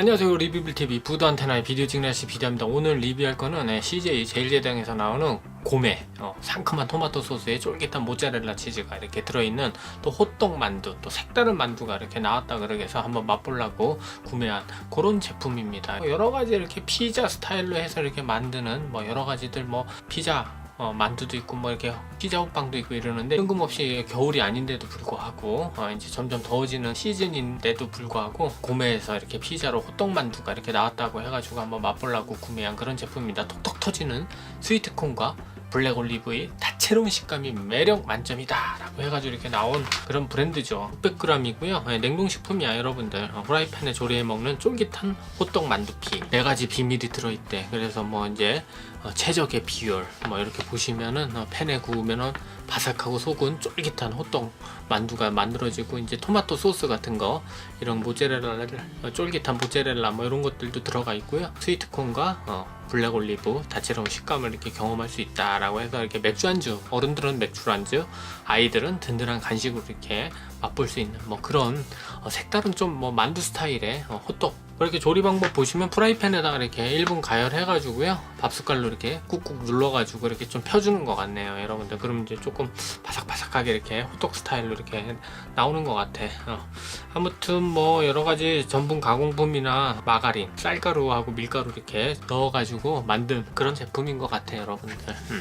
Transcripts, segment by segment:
안녕하세요. 리뷰빌TV 부도 안테나의 비디오 찍나시 비디오입니다. 오늘 리뷰할 거는 네, CJ 제일제당에서 나오는 고메 어, 상큼한 토마토 소스에 쫄깃한 모짜렐라 치즈가 이렇게 들어있는 또 호떡 만두 또 색다른 만두가 이렇게 나왔다 그러게서 한번 맛보려고 구매한 그런 제품입니다. 뭐 여러 가지 이렇게 피자 스타일로 해서 이렇게 만드는 뭐 여러 가지들 뭐 피자 어, 만두도 있고 뭐 이렇게 피자 호빵도 있고 이러는데 뜬금없이 겨울이 아닌데도 불구하고 어, 이제 점점 더워지는 시즌인데도 불구하고 구매해서 이렇게 피자로 호떡 만두가 이렇게 나왔다고 해가지고 한번 맛보려고 구매한 그런 제품입니다. 톡톡 터지는 스위트콘과 블랙 올리브의 다채로운 식감이 매력 만점이다 라고 해가지고 이렇게 나온 그런 브랜드죠. 600g이고요. 냉동식품이야 여러분들. 어, 후라이팬에 조리해 먹는 쫄깃한 호떡 만두피. 네 가지 비밀이 들어있대. 그래서 뭐 이제 어, 최적의 비율 뭐 이렇게 보시면은 어, 팬에 구우면은 바삭하고 속은 쫄깃한 호떡 만두가 만들어지고 이제 토마토 소스 같은 거 이런 모짜렐라 어, 쫄깃한 모짜렐라 뭐 이런 것들도 들어가 있고요. 스위트콘과 어, 블랙 올리브 다채로운 식감을 이렇게 경험할 수 있다라고 해서 이렇게 맥주 안주 어른들은 맥주 안주 아이들은 든든한 간식으로 이렇게 맛볼 수 있는 뭐 그런 어, 색다른 좀 뭐 만두 스타일의 어, 호떡 이렇게 조리 방법 보시면 프라이팬에다가 이렇게 1분 가열해가지고요 밥 숟갈로 이렇게 꾹꾹 눌러가지고 이렇게 좀 펴주는 것 같네요 여러분들 그럼 이제 조금 바삭바삭하게 이렇게 호떡 스타일로 이렇게 나오는 것 같아 어. 아무튼 뭐 여러 가지 전분 가공품이나 마가린 쌀가루하고 밀가루 이렇게 넣어가지고 만든 그런 제품인 것 같아요 여러분들 음.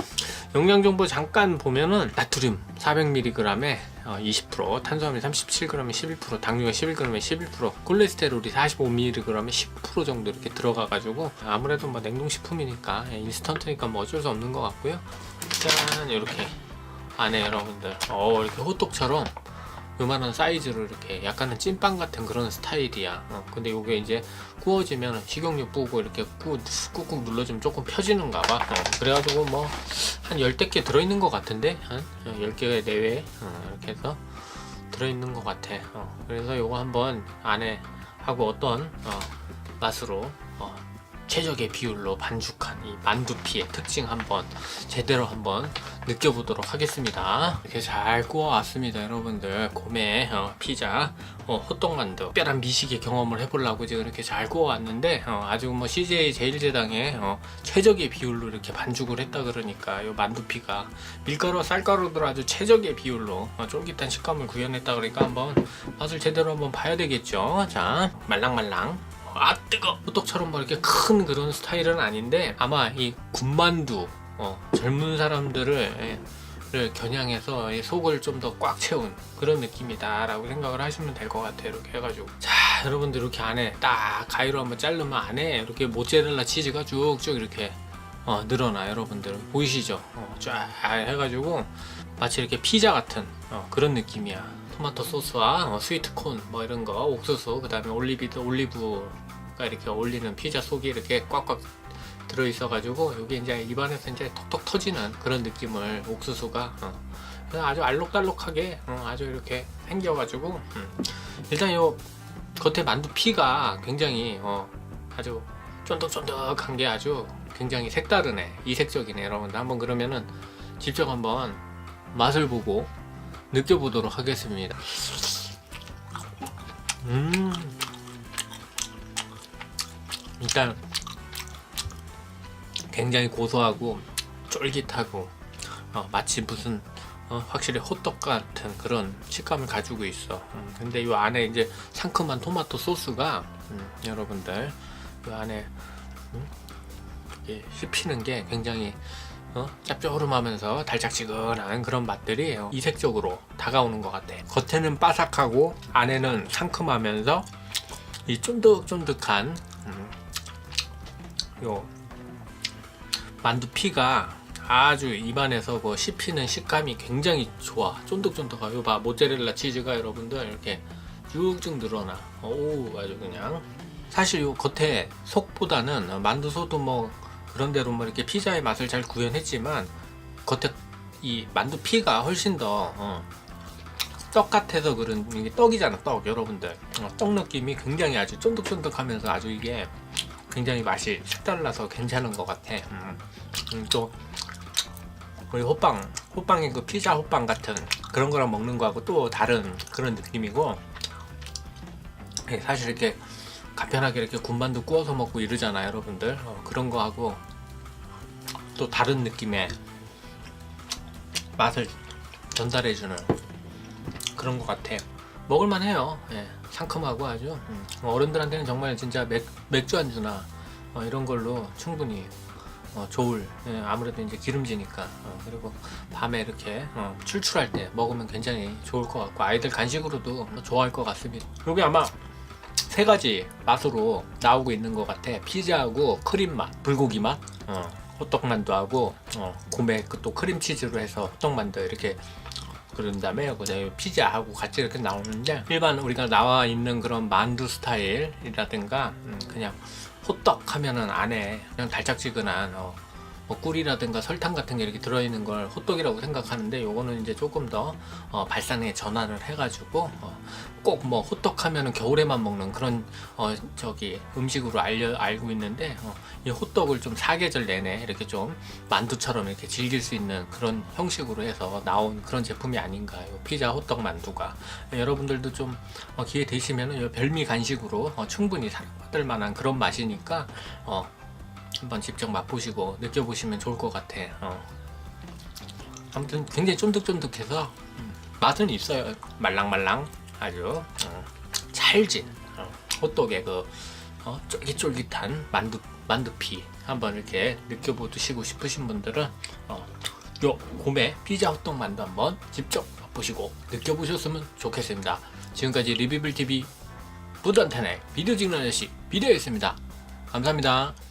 용량 정보 잠깐 보면은 나트륨 400mg에 20%, 탄수화물 37g에 11%, 당류가 11g에 11%, 콜레스테롤이 45mg에 10% 정도 이렇게 들어가가지고 아무래도 뭐 냉동식품이니까 예, 인스턴트니까 뭐 어쩔 수 없는 것 같고요. 짠 이렇게 안에 여러분들 어 이렇게 호떡처럼 요만한 사이즈로 이렇게 약간은 찐빵 같은 그런 스타일이야. 어, 근데 이게 이제 구워지면 식용유 뿌고 이렇게 꾹, 꾹꾹 눌러주면 조금 펴지는가 봐. 어, 그래가지고 뭐 한 열댓 개 들어있는 것 같은데 한 10개 내외 어, 이렇게 해서 들어있는 것 같아. 어, 그래서 요거 한번 안에 하고 어떤 어, 맛으로 어, 최적의 비율로 반죽한 이 만두피의 특징 한번 제대로 한번 느껴보도록 하겠습니다. 이렇게 잘 구워왔습니다, 여러분들. 고메 어, 피자, 어, 호떡만두, 특별한 미식의 경험을 해보려고 지금 이렇게 잘 구워왔는데 어, 아주 뭐 CJ 제일제당에 어, 최적의 비율로 이렇게 반죽을 했다 그러니까 이 만두피가 밀가루, 쌀가루들 아주 최적의 비율로 어, 쫄깃한 식감을 구현했다 그러니까 한번 맛을 제대로 한번 봐야 되겠죠. 자, 말랑말랑. 아 뜨거. 호떡처럼 뭐 이렇게 큰 그런 스타일은 아닌데 아마 이 군만두 어, 젊은 사람들을 예, 를 겨냥해서 이 속을 좀 더 꽉 채운 그런 느낌이다 라고 생각을 하시면 될 것 같아요 이렇게 해가지고. 자 여러분들 이렇게 안에 딱 가위로 한번 자르면 안에 이렇게 모짜렐라 치즈가 쭉쭉 이렇게 어, 늘어나 여러분들. 보이시죠? 어, 쫙 해가지고 마치 이렇게 피자 같은 어, 그런 느낌이야 토마토 소스와 어, 스위트콘 뭐 이런 거 옥수수 그 다음에 올리비드 올리브가 이렇게 어울리는 피자 속이 이렇게 꽉꽉 들어 있어 가지고 여기 이제 입안에서 이제 톡톡 터지는 그런 느낌을 옥수수가 어, 아주 알록달록하게 어, 아주 이렇게 생겨 가지고 음. 일단 요 겉에 만두 피가 굉장히 어, 아주 쫀득쫀득한 게 아주 굉장히 색다르네. 이색적이네 여러분들. 한번 그러면은 직접 한번 맛을 보고 느껴보도록 하겠습니다 음 일단 굉장히 고소하고 쫄깃하고 어, 마치 무슨 어, 확실히 호떡 같은 그런 식감을 가지고 있어. 음, 근데 이 안에 이제 상큼한 토마토 소스가 음, 여러분들 이 안에 음, 씹히는 게 굉장히 어, 짭조름하면서 달짝지근한 그런 맛들이 어, 이색적으로 다가오는 것 같아. 겉에는 바삭하고 안에는 상큼하면서 이 쫀득쫀득한 음, 요 만두피가 아주 입안에서 그 씹히는 식감이 굉장히 좋아. 쫀득쫀득하고 봐 모짜렐라 치즈가 여러분들 이렇게 쭉쭉 늘어나. 오 아주 그냥 사실 요 겉에 속보다는 만두소도 뭐 그런 대로 뭐 이렇게 피자의 맛을 잘 구현했지만 겉에 이 만두 피가 훨씬 더 어, 떡 같아서 그런 이게 떡이잖아 떡 여러분들 어, 떡 느낌이 굉장히 아주 쫀득쫀득하면서 아주 이게 굉장히 맛이 색달라서 괜찮은 것 같아. 음. 음, 또 우리 호빵, 호빵이 그 피자 호빵 같은 그런 거랑 먹는 거하고 또 다른 그런 느낌이고 예, 사실 이렇게 간편하게 이렇게 군만두 구워서 먹고 이러잖아요, 여러분들. 어, 그런 거 하고 또 다른 느낌의 맛을 전달해주는 그런 것 같아. 먹을만 해요. 예, 상큼하고 아주 음, 어른들한테는 정말 진짜 맥, 맥주 안주나 어, 이런 걸로 충분히 어, 좋을 예, 아무래도 이제 기름지니까 어, 그리고 밤에 이렇게 어, 출출할 때 먹으면 굉장히 좋을 것 같고 아이들 간식으로도 뭐 좋아할 것 같습니다. 여기 아마 세 가지 맛으로 나오고 있는 것 같아. 피자하고 크림 맛, 불고기 맛, 어, 호떡만두 하고 어, 고메 그또 크림치즈로 해서 호떡만두 이렇게 그런 다음에 그다음에 피자하고 같이 이렇게 나오는데 일반 우리가 나와 있는 그런 만두 스타일이라든가 음, 그냥 호떡 하면은 안에 그냥 달짝지근한 어, 뭐 꿀이라든가 설탕 같은 게 이렇게 들어있는 걸 호떡이라고 생각하는데 요거는 이제 조금 더 어, 발상에 전환을 해가지고 꼭뭐 호떡 하면은 겨울에만 먹는 그런 어, 저기 음식으로 알려 알고 있는데 어, 이 호떡을 좀 사계절 내내 이렇게 좀 만두처럼 이렇게 즐길 수 있는 그런 형식으로 해서 나온 그런 제품이 아닌가 요? 피자 호떡 만두가 여러분들도 좀 어, 기회 되시면은 요 별미 간식으로 어, 충분히 사랑받을 만한 그런 맛이니까 어, 한번 직접 맛보시고 느껴보시면 좋을 것 같아. 어. 아무튼 굉장히 쫀득쫀득해서 음, 맛은 있어요. 말랑말랑 아주 어, 찰진 어, 호떡의 그 어, 쫄깃쫄깃한 만두 만두피 한번 이렇게 느껴보시고 싶으신 분들은 어, 요 곰의 피자 호떡 만두 한번 직접 맛보시고 느껴보셨으면 좋겠습니다. 지금까지 리뷰블 TV 부단탄의 비디오 찍는 아저씨 비디오였습니다. 감사합니다.